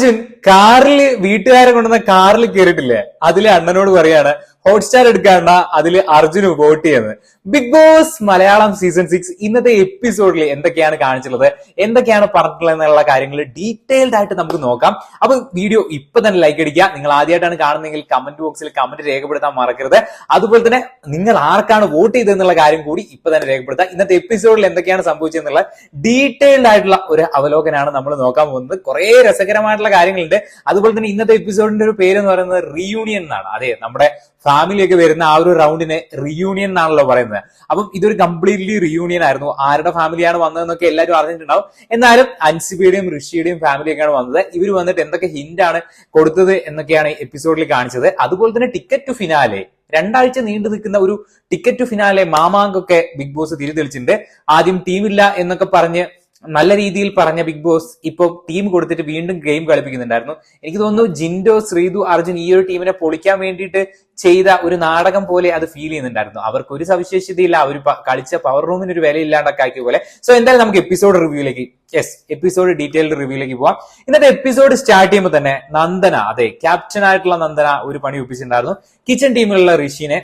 അർജുൻ കാറിൽ വീട്ടുകാരെ കൊണ്ടുവന്ന കാറിൽ കയറിയിട്ടില്ലേ അതിൽ അണ്ണനോട് പറയാണ് ഹോട്ട്സ്റ്റാർ എടുക്കാണ്ട അതിൽ അർജുന് വോട്ട് ചെയ്യുന്നത്. Bigg Boss Malayalam season six ഇന്നത്തെ എപ്പിസോഡിൽ എന്തൊക്കെയാണ് കാണിച്ചിട്ടുള്ളത്? എന്തൊക്കെയാണ് പറഞ്ഞിട്ടുള്ളത് എന്നുള്ള കാര്യങ്ങൾ ഡീറ്റെയിൽഡ് ആയിട്ട് നമുക്ക് നോക്കാം. അപ്പൊ വീഡിയോ ഇപ്പൊ തന്നെ ലൈക്ക് അടിക്കുക. നിങ്ങൾ ആദ്യമായിട്ടാണ് കാണുന്നതെങ്കിൽ കമന്റ് ബോക്സിൽ കമന്റ് രേഖപ്പെടുത്താൻ മറക്കരുത്. അതുപോലെ തന്നെ നിങ്ങൾ ആർക്കാണ് വോട്ട് ചെയ്തതെന്നുള്ള കാര്യം കൂടി ഇപ്പൊ തന്നെ രേഖപ്പെടുത്തുക. ഇന്നത്തെ എപ്പിസോഡിൽ എന്തൊക്കെയാണ് സംഭവിച്ചതെന്നുള്ള ഡീറ്റെയിൽഡ് ആയിട്ടുള്ള ഒരു അവലോകനാണ് നമ്മൾ നോക്കാൻ പോകുന്നത്. കുറെ രസകരമായിട്ടുള്ള കാര്യങ്ങളുണ്ട്. അതുപോലെ തന്നെ ഇന്നത്തെ എപ്പിസോഡിന്റെ ഒരു പേര് എന്ന് പറയുന്നത് റീയൂണിയൻ എന്നാണ്. അതെ നമ്മുടെ ഫാമിലിയൊക്കെ വരുന്ന ആ ഒരു റൗണ്ടിനെ റിയൂണിയൻ എന്നാണല്ലോ പറയുന്നത്. അപ്പം ഇതൊരു കംപ്ലീറ്റ്ലി റിയൂണിയൻ ആയിരുന്നു. ആരുടെ ഫാമിലിയാണ് വന്നതെന്നൊക്കെ എല്ലാവരും അറിഞ്ഞിട്ടുണ്ടാവും. എന്നാലും അൻസിബിയുടെയും ഋഷിയുടെയും ഫാമിലിയൊക്കെയാണ് വന്നത്. ഇവർ വന്നിട്ട് എന്തൊക്കെ ഹിന്റ് ആണ് കൊടുത്തത് എന്നൊക്കെയാണ് എപ്പിസോഡിൽ കാണിച്ചത്. അതുപോലെ തന്നെ ടിക്കറ്റ് ടു ഫിനാലെ രണ്ടാഴ്ച നീണ്ടു നിൽക്കുന്ന ഒരു ടിക്കറ്റ് ടു ഫിനാലെ മാമാങ്കൊക്കെ ബിഗ് ബോസ് തിരിതെളിച്ചിട്ടുണ്ട്. ആദ്യം ടീമില്ല എന്നൊക്കെ പറഞ്ഞ് നല്ല രീതിയിൽ പറഞ്ഞ ബിഗ് ബോസ് ഇപ്പൊ ടീം കൊടുത്തിട്ട് വീണ്ടും ഗെയിം കളിപ്പിക്കുന്നുണ്ടായിരുന്നു. എനിക്ക് തോന്നുന്നു ജിൻഡോ ശ്രീതു അർജുൻ ഈ ഒരു ടീമിനെ പൊളിക്കാൻ വേണ്ടിയിട്ട് ചെയ്ത ഒരു നാടകം പോലെ അത് ഫീൽ ചെയ്യുന്നുണ്ടായിരുന്നു. അവർക്ക് ഒരു സവിശേഷതയില്ല അവർ കളിച്ച പവർ റൂമിന് ഒരു വില ഇല്ലാണ്ടൊക്കെ ആക്കിയ പോലെ. സോ എന്തായാലും നമുക്ക് എപ്പിസോഡ് റിവ്യൂലേക്ക് യെസ് എപ്പിസോഡ് ഡീറ്റെയിൽഡ് റിവ്യൂലേക്ക് പോവാം. ഇന്നത്തെ എപ്പിസോഡ് സ്റ്റാർട്ട് ചെയ്യുമ്പോൾ തന്നെ നന്ദന അതെ ക്യാപ്റ്റൻ ആയിട്ടുള്ള നന്ദന ഒരു പണി ഒപ്പിച്ചിട്ടുണ്ടായിരുന്നു. കിച്ചൺ ടീമിലുള്ള ഋഷിനെ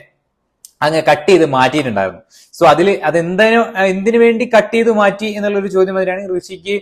അങ്ങ് കട്ട് ചെയ്ത് മാറ്റിയിട്ടുണ്ടായിരുന്നു. സോ അതിൽ അത് എന്തിനു വേണ്ടി കട്ട് ചെയ്ത് മാറ്റി എന്നുള്ളൊരു ചോദ്യം അതിനാണ് ഋഷിക്ക്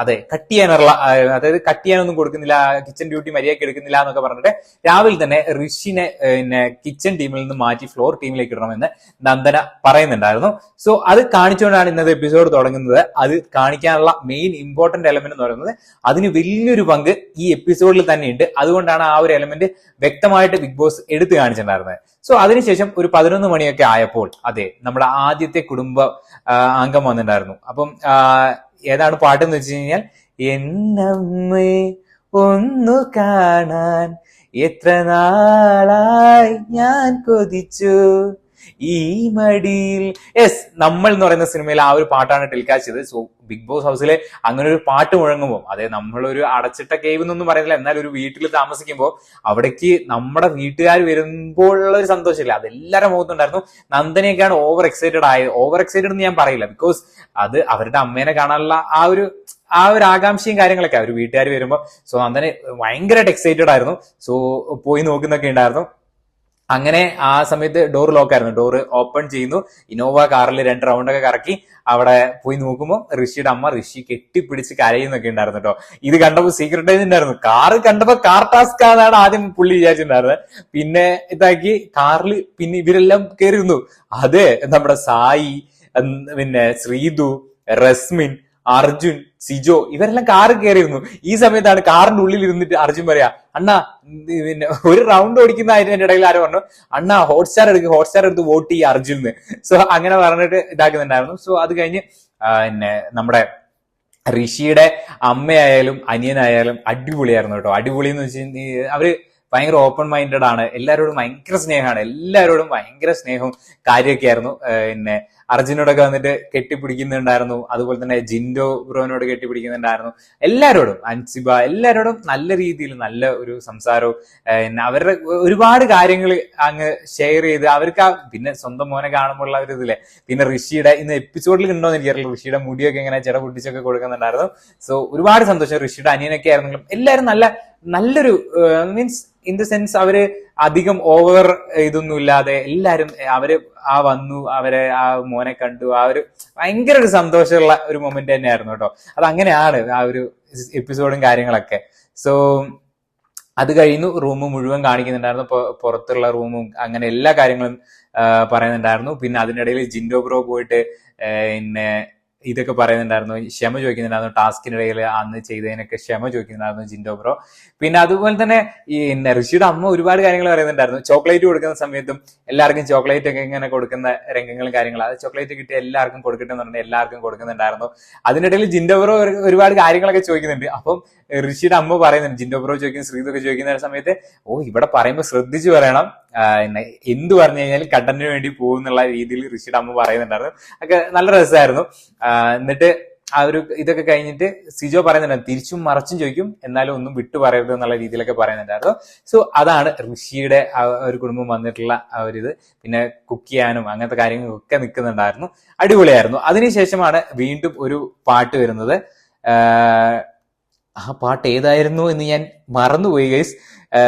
അതെ കട്ട് ചെയ്യാനുള്ള അതായത് കട്ട് ചെയ്യാനൊന്നും കൊടുക്കുന്നില്ല കിച്ചൺ ഡ്യൂട്ടി മര്യാദയ്ക്ക് എടുക്കുന്നില്ല എന്നൊക്കെ പറഞ്ഞിട്ട് രാവിലെ തന്നെ ഋഷിനെ പിന്നെ കിച്ചൺ ടീമിൽ നിന്ന് മാറ്റി ഫ്ലോർ ടീമിലേക്ക് ഇടണമെന്ന് നന്ദന പറയുന്നുണ്ടായിരുന്നു. സോ അത് കാണിച്ചുകൊണ്ടാണ് ഇന്നത്തെ എപ്പിസോഡ് തുടങ്ങുന്നത്. അത് കാണിക്കാനുള്ള മെയിൻ ഇമ്പോർട്ടന്റ് എലമെന്റ് എന്ന് പറയുന്നത് അതിന് വലിയൊരു പങ്ക് ഈ എപ്പിസോഡിൽ തന്നെയുണ്ട്. അതുകൊണ്ടാണ് ആ ഒരു എലമെന്റ് വ്യക്തമായിട്ട് ബിഗ് ബോസ് എടുത്തു കാണിച്ചിട്ടുണ്ടായിരുന്നത്. സോ അതിനുശേഷം ഒരു പതിനൊന്ന് മണിയൊക്കെ ആയപ്പോൾ അതെ നമ്മുടെ ആദ്യത്തെ കുടുംബ അംഗം വന്നിട്ടുണ്ടായിരുന്നു. അപ്പം ഏതാണ് പാട്ട് എന്ന് വെച്ച് കഴിഞ്ഞാൽ എന്നമ്മേ ഒന്നു കാണാൻ എത്ര നാളായി ഞാൻ കൊതിച്ചു? ഈ മടിയിൽ. യെസ് നമ്മൾ എന്ന് പറയുന്ന സിനിമയിൽ ആ ഒരു പാട്ടാണ് ടെലികാസ്റ്റ് ചെയ്തത്. സോ ബിഗ് ബോസ് ഹൗസിലെ അങ്ങനെ ഒരു പാട്ട് മുഴങ്ങുമ്പോൾ അതെ നമ്മളൊരു അടച്ചിട്ട കേവ് എന്നൊന്നും പറയുന്നില്ല എന്നാൽ ഒരു വീട്ടിൽ താമസിക്കുമ്പോൾ അവിടേക്ക് നമ്മുടെ വീട്ടുകാർ വരുമ്പോഴുള്ള ഒരു സന്തോഷമില്ല. അതെല്ലാവരുടെ മുഖത്തുണ്ടായിരുന്നു നന്ദനെയൊക്കെയാണ് ഓവർ എക്സൈറ്റഡ് ആയത് ഓവർ എക്സൈറ്റഡ് എന്ന് ഞാൻ പറയില്ല. ബിക്കോസ് അത് അവരുടെ അമ്മേനെ കാണാനുള്ള ആ ഒരു ആ ഒരു ആകാംക്ഷയും കാര്യങ്ങളൊക്കെ. അവർ വീട്ടുകാർ വരുമ്പോൾ സോ നന്ദന് ഭയങ്കരമായിട്ട് എക്സൈറ്റഡ് ആയിരുന്നു. സോ പോയി നോക്കുന്നൊക്കെ ഉണ്ടായിരുന്നു. അങ്ങനെ ആ സമയത്ത് ഡോർ ലോക്ക് ആയിരുന്നു. ഡോർ ഓപ്പൺ ചെയ്യുന്നു. ഇന്നോവ കാറിൽ രണ്ട് റൗണ്ട് ഒക്കെ കറക്കി അവിടെ പോയി നോക്കുമ്പോൾ ഋഷിയുടെ അമ്മ ഋഷി കെട്ടിപ്പിടിച്ച് കരയുന്നൊക്കെ ഉണ്ടായിരുന്നു കേട്ടോ ഇത് കണ്ടപ്പോൾ സീക്രട്ട് ഉണ്ടായിരുന്നു. കാർ കണ്ടപ്പോൾ കാർ ടാസ്ക് ആണെന്നാണ് ആദ്യം പുള്ളി വിചാരിച്ചിട്ടുണ്ടായിരുന്നത് പിന്നെ ഇതാക്കി കാറിൽ പിന്നെ ഇവരെല്ലാം കയറിയിരുന്നു അതെ നമ്മുടെ സായി പിന്നെ ശ്രീതു റസ്മിൻ അർജുൻ സിജോ ഇവരെല്ലാം കാറ് കയറിയിരുന്നു. ഈ സമയത്താണ് കാറിന്റെ ഉള്ളിൽ ഇരുന്നിട്ട് അർജുൻ പറയാ അണ്ണാ പിന്നെ ഒരു റൗണ്ട് ഓടിക്കുന്ന അതിന്റെ ഇടയിൽ ആരോ പറഞ്ഞു അണ്ണാ ഹോട്ട്സ്റ്റാർ എടുക്കുക ഹോട്ട്സ്റ്റാർ എടുത്ത് വോട്ട് ചെയ്യുക അർജുൻ സോ അങ്ങനെ പറഞ്ഞിട്ട് ഇതാക്കുന്നുണ്ടായിരുന്നു. സോ അത് കഴിഞ്ഞ് പിന്നെ നമ്മുടെ ഋഷിയുടെ അമ്മയായാലും അനിയനായാലും അടിപൊളിയായിരുന്നു കേട്ടോ. അടിപൊളി എന്ന് വെച്ചാൽ അവർ ഭയങ്കര ഓപ്പൺ മൈൻഡഡ് ആണ്. എല്ലാവരോടും ഭയങ്കര സ്നേഹമാണ്. എല്ലാവരോടും ഭയങ്കര സ്നേഹവും കാര്യമൊക്കെ ആയിരുന്നു. പിന്നെ അർജുനോടൊക്കെ വന്നിട്ട് കെട്ടിപ്പിടിക്കുന്നുണ്ടായിരുന്നു. അതുപോലെ തന്നെ ജിൻഡോ ബ്രോനോട് കെട്ടിപ്പിടിക്കുന്നുണ്ടായിരുന്നു. എല്ലാവരോടും അൻസിബ എല്ലാവരോടും നല്ല രീതിയിൽ നല്ല ഒരു സംസാരവും പിന്നെ അവരുടെ ഒരുപാട് കാര്യങ്ങൾ അങ്ങ് ഷെയർ ചെയ്ത് അവർക്ക് ആ പിന്നെ സ്വന്തം മോനെ കാണുമ്പോഴുള്ള ഒരു ഇതില്ലേ? പിന്നെ ഋഷിയുടെ ഇന്ന് എപ്പിസോഡിൽ ഉണ്ടോ എന്ന് എനിക്കറിയില്ല. ഋഷിയുടെ മുടിയൊക്കെ ഇങ്ങനെ ചെട പൊട്ടിച്ചൊക്കെ കൊടുക്കുന്നുണ്ടായിരുന്നു. സോ ഒരുപാട് സന്തോഷം. ഋഷിയുടെ അനിയനൊക്കെ ആയിരുന്നെങ്കിലും എല്ലാവരും നല്ല നല്ലൊരു മീൻസ് ഇൻ ദ സെൻസ് അവർ അധികം ഓവർ ഇതൊന്നും ഇല്ലാതെ എല്ലാരും അവർ ആ വന്നു അവരെ ആ മോനെ കണ്ടു ആ ഒരു ഭയങ്കര ഒരു സന്തോഷമുള്ള ഒരു മൊമെന്റ് തന്നെയായിരുന്നു കേട്ടോ. അത് അങ്ങനെയാണ് ആ ഒരു എപ്പിസോഡും കാര്യങ്ങളൊക്കെ. സോ അത് കഴിഞ്ഞു റൂം മുഴുവൻ കാണിക്കുന്നുണ്ടായിരുന്നു. പുറത്തുള്ള റൂമും അങ്ങനെ എല്ലാ കാര്യങ്ങളും പറയുന്നുണ്ടായിരുന്നു. പിന്നെ അതിനിടയിൽ ജിൻഡോ ബ്രോ പോയിട്ട് പിന്നെ ഇതൊക്കെ പറയുന്നുണ്ടായിരുന്നു. ക്ഷമ ചോദിക്കുന്നുണ്ടായിരുന്നു. ടാസ്കിനിടയിൽ അന്ന് ചെയ്തതിനൊക്കെ ക്ഷമ ചോദിക്കുന്നുണ്ടായിരുന്നു ജിൻഡോ ബ്രോ. പിന്നെ അതുപോലെ തന്നെ ഈ ഋഷിയുടെ അമ്മ ഒരുപാട് കാര്യങ്ങൾ പറയുന്നുണ്ടായിരുന്നു. ചോക്ലേറ്റ് കൊടുക്കുന്ന സമയത്തും എല്ലാവർക്കും ചോക്ലേറ്റ് ഒക്കെ ഇങ്ങനെ കൊടുക്കുന്ന രംഗങ്ങളും കാര്യങ്ങളും. അത് ചോക്ലേറ്റ് കിട്ടി എല്ലാവർക്കും കൊടുക്കട്ടെ എന്ന് പറഞ്ഞാൽ എല്ലാവർക്കും കൊടുക്കുന്നുണ്ടായിരുന്നു. അതിനിടയിൽ ജിൻഡോ ബ്രോ ഒരുപാട് കാര്യങ്ങളൊക്കെ ചോദിക്കുന്നുണ്ട്. അപ്പം ഋഷിയുടെ അമ്മ പറയുന്നുണ്ട് ജിൻഡോ ബ്രോ ചോദിക്കുന്ന ശ്രീതൊക്കെ ചോദിക്കുന്ന സമയത്ത് ഓ ഇവിടെ പറയുമ്പോൾ ശ്രദ്ധിച്ചു പറയണം. എന്ത് പറഞ്ഞു കഴിഞ്ഞാൽ കണ്ടന്റിന് വേണ്ടി പോകും എന്നുള്ള രീതിയിൽ ഋഷിയുടെ അമ്മ പറയുന്നുണ്ടായിരുന്നു. ഒക്കെ നല്ല രസമായിരുന്നു. എന്നിട്ട് ആ ഒരു ഇതൊക്കെ കഴിഞ്ഞിട്ട് സിജോ പറയുന്നുണ്ട് തിരിച്ചും മറച്ചും ചോദിക്കും എന്നാലും ഒന്നും വിട്ടു പറയരുത് എന്നുള്ള രീതിയിലൊക്കെ പറയുന്നുണ്ടായിരുന്നു. സോ അതാണ് ഋഷിയുടെ ആ ഒരു കുടുംബം വന്നിട്ടുള്ള ആ ഒരു ഇത്. പിന്നെ കുക്ക് ചെയ്യാനും അങ്ങനത്തെ കാര്യങ്ങളൊക്കെ നിൽക്കുന്നുണ്ടായിരുന്നു. അടിപൊളിയായിരുന്നു. അതിനുശേഷമാണ് വീണ്ടും ഒരു പാട്ട് വരുന്നത്. ആ പാട്ട് ഏതായിരുന്നു എന്ന് ഞാൻ മറന്നുപോയി ഗൈസ്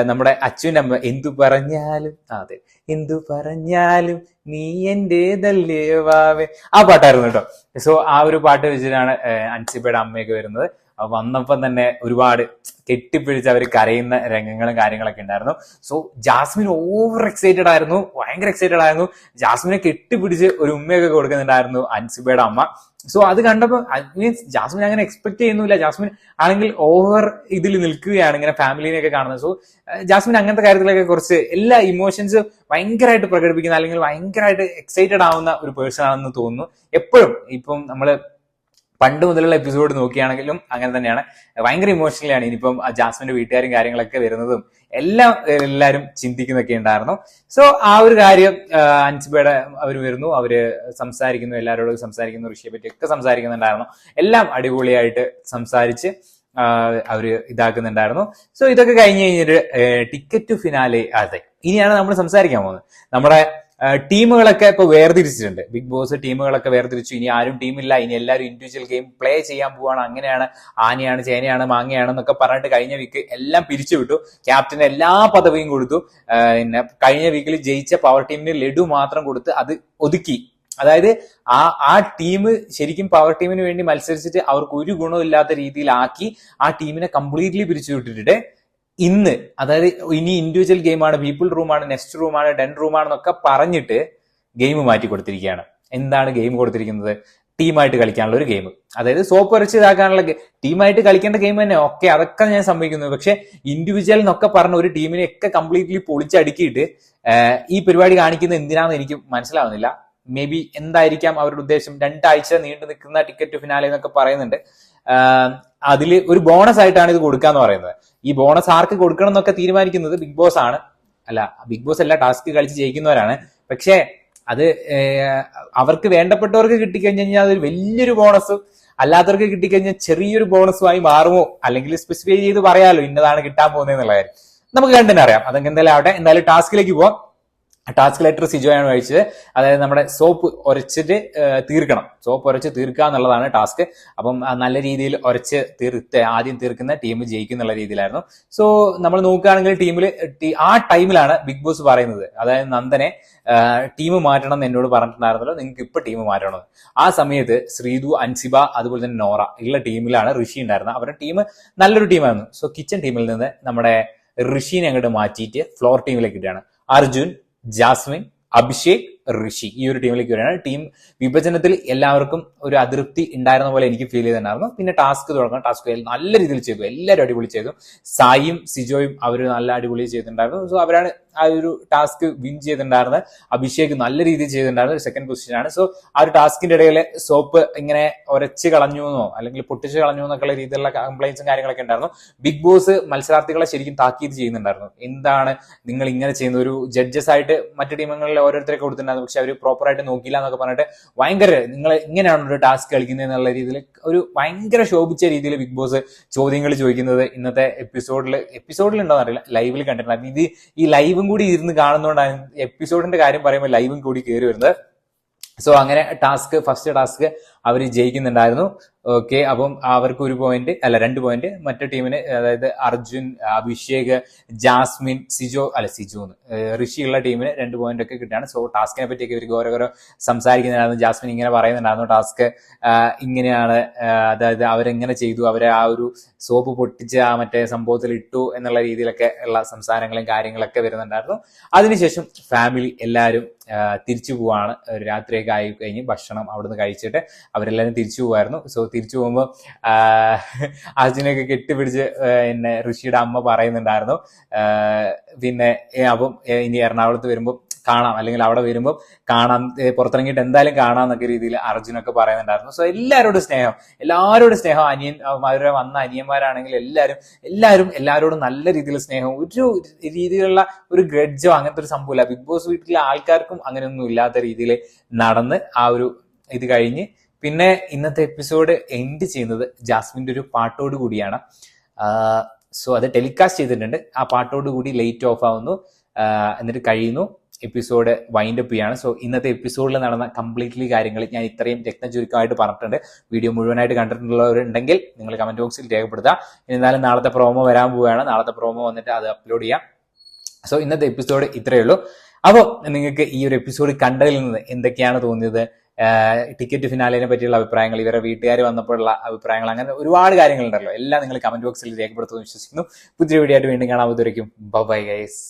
നമ്മുടെ അച്ഛന്റെ അമ്മ എന്തു പറഞ്ഞാലും അതെ. എന്തു പറഞ്ഞാലും നീ എന്റെതല്ലേ വാവേ. ആ പാട്ടായിരുന്നു കേട്ടോ. സോ ആ ഒരു പാട്ട് വെച്ചിട്ടാണ് അൻസിബയുടെ അമ്മയൊക്കെ വരുന്നത്. അപ്പൊ വന്നപ്പം തന്നെ ഒരുപാട് കെട്ടിപ്പിടിച്ച് അവർ കരയുന്ന രംഗങ്ങളും കാര്യങ്ങളൊക്കെ ഉണ്ടായിരുന്നു. സോ ജാസ്മിൻ ഓവർ എക്സൈറ്റഡ് ആയിരുന്നു ഭയങ്കര എക്സൈറ്റഡ് ആയിരുന്നു. ജാസ്മിനെ കെട്ടിപ്പിടിച്ച് ഒരു ഉമ്മയൊക്കെ കൊടുക്കുന്നുണ്ടായിരുന്നു അൻസിബയുടെ അമ്മ. സോ അത് കണ്ടപ്പോൾ മീൻസ് ജാസ്മിൻ അങ്ങനെ എക്സ്പെക്ട് ചെയ്യുന്നില്ല. ജാസ്മിൻ ആണെങ്കിൽ ഓവർ ഇതിൽ നിൽക്കുകയാണ് ഇങ്ങനെ ഫാമിലിനെയൊക്കെ കാണുന്നത്. സോ ജാസ്മിൻ അങ്ങനത്തെ കാര്യത്തിലൊക്കെ കുറച്ച് എല്ലാ ഇമോഷൻസ് ഭയങ്കരമായിട്ട് പ്രകടിപ്പിക്കുന്ന അല്ലെങ്കിൽ ഭയങ്കരമായിട്ട് എക്സൈറ്റഡ് ആവുന്ന ഒരു പേഴ്സൺ ആണെന്ന് തോന്നുന്നു. എപ്പോഴും ഇപ്പം നമ്മൾ പണ്ട് മുതലുള്ള എപ്പിസോഡ് നോക്കിയാണെങ്കിലും അങ്ങനെ തന്നെയാണ്. ഭയങ്കര ഇമോഷണലാണ് ഇനിയിപ്പം ജാസ്മിന്റെ വീട്ടുകാരും കാര്യങ്ങളൊക്കെ വരുന്നതും. എല്ലാം എല്ലാവരും ചിന്തിക്കുന്നൊക്കെ ഉണ്ടായിരുന്നു. സോ ആ ഒരു കാര്യം അഞ്ചുപേടെ അവർ വരുന്നു. അവർ സംസാരിക്കുന്നു എല്ലാവരോടും സംസാരിക്കുന്നു ഋഷിയെ പറ്റി ഒക്കെ സംസാരിക്കുന്നുണ്ടായിരുന്നു. എല്ലാം അടിപൊളിയായിട്ട് സംസാരിച്ച് അവർ ഇതാക്കുന്നുണ്ടായിരുന്നു. സോ ഇതൊക്കെ കഴിഞ്ഞ് കഴിഞ്ഞിട്ട് ടിക്കറ്റ് ഫിനാലെ അതെ ഇനിയാണ് നമ്മൾ സംസാരിക്കാൻ പോകുന്നത്. നമ്മുടെ ടീമുകളൊക്കെ ഇപ്പൊ വേർതിരിച്ചിട്ടുണ്ട്. ബിഗ് ബോസ് ടീമുകളൊക്കെ വേർതിരിച്ചു. ഇനി ആരും ടീമില്ല. ഇനി എല്ലാവരും ഇൻഡിവിജ്വൽ ഗെയിം പ്ലേ ചെയ്യാൻ പോവാണ്. അങ്ങനെയാണ്. ആനയാണ് ചേനയാണ് മാങ്ങയാണ് എന്നൊക്കെ പറഞ്ഞിട്ട് കഴിഞ്ഞ വീക്ക് എല്ലാം പിരിച്ചു വിട്ടു. ക്യാപ്റ്റന് എല്ലാ പദവിയും കൊടുത്തു. പിന്നെ കഴിഞ്ഞ വീക്കിൽ ജയിച്ച പവർ ടീമിന് ലഡു മാത്രം കൊടുത്ത് അത് ഒതുക്കി. അതായത് ആ ആ ടീം ശരിക്കും പവർ ടീമിന് വേണ്ടി മത്സരിച്ചിട്ട് അവർക്ക് ഒരു ഗുണമില്ലാത്ത രീതിയിലാക്കി ആ ടീമിനെ കംപ്ലീറ്റ്ലി പിരിച്ചു വിട്ടിട്ട് ഇന്ന് അതായത് ഇനി ഇൻഡിവിജ്വൽ ഗെയിമാണ് പീപ്പിൾ റൂമാണ് നെക്സ്റ്റ് റൂമാണ് ഡെൻ റൂമാണെന്നൊക്കെ പറഞ്ഞിട്ട് ഗെയിം മാറ്റി കൊടുത്തിരിക്കുകയാണ്. എന്താണ് ഗെയിം കൊടുത്തിരിക്കുന്നത്? ടീമായിട്ട് കളിക്കാനുള്ള ഒരു ഗെയിം അതായത് സോപ്പ് വരച്ച് ഇതാക്കാനുള്ള ടീമായിട്ട് കളിക്കേണ്ട ഗെയിം തന്നെ. ഓക്കെ അതൊക്കെ ഞാൻ സംഭവിക്കുന്നു. പക്ഷെ ഇൻഡിവിജ്വൽ എന്നൊക്കെ പറഞ്ഞ ഒരു ടീമിനെ ഒക്കെ കംപ്ലീറ്റ്ലി പൊളിച്ചടുക്കിയിട്ട് ഈ പരിപാടി കാണിക്കുന്നത് എന്തിനാണെന്ന് എനിക്ക് മനസ്സിലാവുന്നില്ല. മേ ബി എന്തായിരിക്കാം അവരുടെ ഉദ്ദേശം? രണ്ടാഴ്ച നീണ്ടു നിൽക്കുന്ന ടിക്കറ്റ് ഫിനാലെ എന്നൊക്കെ പറയുന്നുണ്ട്. അതിൽ ഒരു ബോണസ് ആയിട്ടാണ് ഇത് കൊടുക്കാന്ന് പറയുന്നത്. ഈ ബോണസ് ആർക്ക് കൊടുക്കണം എന്നൊക്കെ തീരുമാനിക്കുന്നത് ബിഗ് ബോസ് ആണ്. അല്ല ബിഗ് ബോസ് എല്ലാ ടാസ്ക് കളിച്ച് ജയിക്കുന്നവരാണ്. പക്ഷേ അത് അവർക്ക് വേണ്ടപ്പെട്ടവർക്ക് കിട്ടിക്കഴിഞ്ഞ് കഴിഞ്ഞാൽ അതൊരു വലിയൊരു ബോണസും അല്ലാത്തവർക്ക് കിട്ടിക്കഴിഞ്ഞാൽ ചെറിയൊരു ബോണസുമായി മാറുമോ? അല്ലെങ്കിൽ സ്പെസിഫൈ ചെയ്ത് പറയാലോ ഇന്നതാണ് കിട്ടാൻ പോകുന്നത് എന്നുള്ള കാര്യം നമുക്ക് കണ്ടിന് അറിയാം. അതൊക്കെ എന്തായാലും ആവട്ടെ. എന്തായാലും ടാസ്കിലേക്ക് പോവാം. ടാസ്ക് ലെറ്റർ സിജോയാണ് വായിച്ചത് അതായത് നമ്മുടെ സോപ്പ് ഉരച്ചിട്ട് തീർക്കണം. സോപ്പ് ഉരച്ച് തീർക്കുക എന്നുള്ളതാണ് ടാസ്ക്. അപ്പം നല്ല രീതിയിൽ ഉരച്ച് തീർത്ത് ആദ്യം തീർക്കുന്ന ടീം ജയിക്കും എന്നുള്ള രീതിയിലായിരുന്നു. സോ നമ്മൾ നോക്കുകയാണെങ്കിൽ ടീമിൽ ആ ടൈമിലാണ് ബിഗ് ബോസ് പറയുന്നത്. അതായത് നന്ദനെ ടീം മാറ്റണം എന്ന് എന്നോട് പറഞ്ഞിട്ടുണ്ടായിരുന്നല്ലോ. നിങ്ങൾക്ക് ഇപ്പൊ ടീം മാറ്റണം ആ സമയത്ത് ശ്രീതു അൻസിബ അതുപോലെ തന്നെ നോറ ഉള്ള ടീമിലാണ് ഋഷി ഉണ്ടായിരുന്നത്. അവരുടെ ടീം നല്ലൊരു ടീമായിരുന്നു. സോ കിച്ചൺ ടീമിൽ നിന്ന് നമ്മുടെ ഋഷിനെ അങ്ങോട്ട് മാറ്റിയിട്ട് ഫ്ലോർ ടീമിലേക്ക് ഇട്ടാണ് അർജുൻ ജാസ്മിൻ അഭിഷേക് ഋഷി ഈ ഒരു ടീമിലേക്ക് വരികയാണ്. ടീം വിഭജനത്തിൽ എല്ലാവർക്കും ഒരു അതൃപ്തി ഉണ്ടായിരുന്ന പോലെ എനിക്ക് ഫീൽ ചെയ്തിട്ടുണ്ടായിരുന്നു. പിന്നെ ടാസ്ക് തുടങ്ങാം. ടാസ്ക് നല്ല രീതിയിൽ ചെയ്തു. എല്ലാവരും അടിപൊളി ചെയ്തു. സായിയും സിജോയും അവർ നല്ല അടിപൊളി ചെയ്തിട്ടുണ്ടായിരുന്നു. സോ അവരാണ് ആ ഒരു ടാസ്ക് വിൻ ചെയ്തിട്ടുണ്ടായിരുന്നത്. അഭിഷേക് നല്ല രീതിയിൽ ചെയ്തിട്ടുണ്ടായിരുന്നത് സെക്കൻഡ് പൊസിഷനാണ് സോ ആ ഒരു ടാസ്കിന്റെ ഇടയിൽ സോപ്പ് ഇങ്ങനെ ഒരച്ച് കളഞ്ഞു എന്നോ അല്ലെങ്കിൽ പൊട്ടിച്ച് കളഞ്ഞു എന്നൊക്കെയുള്ള രീതിയിലുള്ള കംപ്ലൈൻസും കാര്യങ്ങളൊക്കെ ഉണ്ടായിരുന്നു. ബിഗ് ബോസ് മത്സരാർത്ഥികളെ ശരിക്കും താക്കീത് ചെയ്യുന്നുണ്ടായിരുന്നു. എന്താണ് നിങ്ങൾ ഇങ്ങനെ ചെയ്യുന്ന ഒരു ജഡ്ജസ് ആയിട്ട് മറ്റു ടീമുകളിൽ ഓരോരുത്തരെ കൊടുത്തിട്ടുണ്ടായിരുന്നു. പക്ഷെ അവർ പ്രോപ്പറായിട്ട് നോക്കിയില്ല എന്നൊക്കെ പറഞ്ഞിട്ട് ഭയങ്കര നിങ്ങൾ ഇങ്ങനെയാണ് ഒരു ടാസ്ക് കളിക്കുന്നത് എന്നുള്ള രീതിയിൽ ഒരു ഭയങ്കര ശോഭിച്ച രീതിയിൽ ബിഗ് ബോസ് ചോദ്യങ്ങൾ ചോദിക്കുന്നത് ഇന്നത്തെ എപ്പിസോഡിൽ എപ്പിസോഡിൽ ഉണ്ടോ അറിയില്ല. ലൈവിൽ കണ്ടിട്ടുണ്ടായിരുന്നു ഇത് ഈ ലൈവും കൂടി ഇരുന്ന് കാണുന്നതുകൊണ്ടാണ് എപ്പിസോഡിന്റെ കാര്യം പറയുമ്പോൾ ലൈവും കൂടി കയറി വരുന്നത്. സോ അങ്ങനെ ടാസ്ക് ഫസ്റ്റ് ടാസ്ക് അവർ ജയിക്കുന്നുണ്ടായിരുന്നു. ഓക്കെ അപ്പം അവർക്ക് ഒരു പോയിന്റ് അല്ല രണ്ട് പോയിന്റ് മറ്റേ ടീമിന് അതായത് അർജുൻ അഭിഷേക് ജാസ്മിൻ സിജോ അല്ല സിജോ ഋഷി ഉള്ള ടീമിന് രണ്ട് പോയിന്റ് ഒക്കെ കിട്ടുകയാണ്. സോ ടാസ്കിനെ പറ്റിയൊക്കെ ഇവർക്ക് ഓരോരോ സംസാരിക്കുന്നുണ്ടായിരുന്നു. ജാസ്മിൻ ഇങ്ങനെ പറയുന്നുണ്ടായിരുന്നു ടാസ്ക് ഇങ്ങനെയാണ് അതായത് അവരെങ്ങനെ ചെയ്തു അവരെ ആ ഒരു സോപ്പ് പൊട്ടിച്ച് ആ മറ്റേ സംഭവത്തിൽ ഇട്ടു എന്നുള്ള രീതിയിലൊക്കെ ഉള്ള സംസാരങ്ങളും കാര്യങ്ങളൊക്കെ വരുന്നുണ്ടായിരുന്നു. അതിനുശേഷം ഫാമിലി എല്ലാവരും തിരിച്ചു പോവാണ്. രാത്രിയൊക്കെ ആയി കഴിഞ്ഞ് ഭക്ഷണം അവിടുന്ന് കഴിച്ചിട്ട് അവരെല്ലാവരും തിരിച്ചു പോകുമായിരുന്നു സോ തിരിച്ചു പോകുമ്പോൾ അർജുനൊക്കെ കെട്ടിപ്പിടിച്ച് പിന്നെ ഋഷിയുടെ അമ്മ പറയുന്നുണ്ടായിരുന്നു. പിന്നെ അപ്പം ഇനി എറണാകുളത്ത് വരുമ്പോൾ കാണാം. അല്ലെങ്കിൽ അവിടെ വരുമ്പോൾ കാണാം. പുറത്തിറങ്ങിയിട്ട് എന്തായാലും കാണാം എന്നൊക്കെ രീതിയിൽ അർജുനൊക്കെ പറയുന്നുണ്ടായിരുന്നു. സോ എല്ലാവരോടും സ്നേഹം. എല്ലാവരോടും സ്നേഹം. അനിയൻ അവരെ വന്ന അനിയന്മാരാണെങ്കിൽ എല്ലാവരും എല്ലാവരും എല്ലാവരോടും നല്ല രീതിയിൽ സ്നേഹം. ഒരു രീതിയിലുള്ള ഒരു ഗ്രഡ്ജോ അങ്ങനത്തെ ഒരു സംഭവമില്ല. ബിഗ് ബോസ് വീട്ടിലെ ആൾക്കാർക്കും അങ്ങനെയൊന്നും ഇല്ലാത്ത രീതിയിൽ നടന്ന് ആ ഒരു ഇത് കഴിഞ്ഞ് പിന്നെ ഇന്നത്തെ എപ്പിസോഡ് എൻഡ് ചെയ്യുന്നത് ജാസ്മിന്റെ ഒരു പാട്ടോട് കൂടിയാണ്. സോ അത് ടെലികാസ്റ്റ് ചെയ്തിട്ടുണ്ട്. ആ പാട്ടോട് കൂടി ലൈറ്റ് ഓഫ് ആവുന്നു. എന്നിട്ട് കഴിയുന്നു. എപ്പിസോഡ് വൈൻഡ് അപ്പ് ചെയ്യാണ്. സോ ഇന്നത്തെ എപ്പിസോഡിൽ നടന്ന കംപ്ലീറ്റ്ലി കാര്യങ്ങൾ ഞാൻ ഇത്രയും രത്നചുരുക്കമായിട്ട് പറഞ്ഞിട്ടുണ്ട്. വീഡിയോ മുഴുവനായിട്ട് കണ്ടിട്ടുള്ളവരുണ്ടെങ്കിൽ നിങ്ങൾ കമന്റ് ബോക്സിൽ രേഖപ്പെടുത്തുക. എന്നാലും നാളത്തെ പ്രോമോ വരാൻ പോവുകയാണ്. നാളത്തെ പ്രോമോ വന്നിട്ട് അത് അപ്ലോഡ് ചെയ്യാം. സോ ഇന്നത്തെ എപ്പിസോഡ് ഇത്രയേ ഉള്ളൂ. അപ്പോൾ നിങ്ങൾക്ക് ഈ ഒരു എപ്പിസോഡ് കണ്ടതിൽ നിന്ന് എന്തൊക്കെയാണ് തോന്നിയത്? ടിക്കറ്റ് ഫിനാലിനെ പറ്റിയുള്ള അഭിപ്രായങ്ങൾ ഇവരുടെ വീട്ടുകാർ വന്നപ്പോഴുള്ള അഭിപ്രായങ്ങൾ അങ്ങനെ ഒരുപാട് കാര്യങ്ങളുണ്ടല്ലോ. എല്ലാം നിങ്ങൾ കമന്റ് ബോക്സിൽ രേഖപ്പെടുത്തുമെന്ന് വിശ്വസിക്കുന്നു. പുതിയ വീഡിയോ ആയിട്ട് വീണ്ടും കാണാൻ ബൈ ഗൈസ്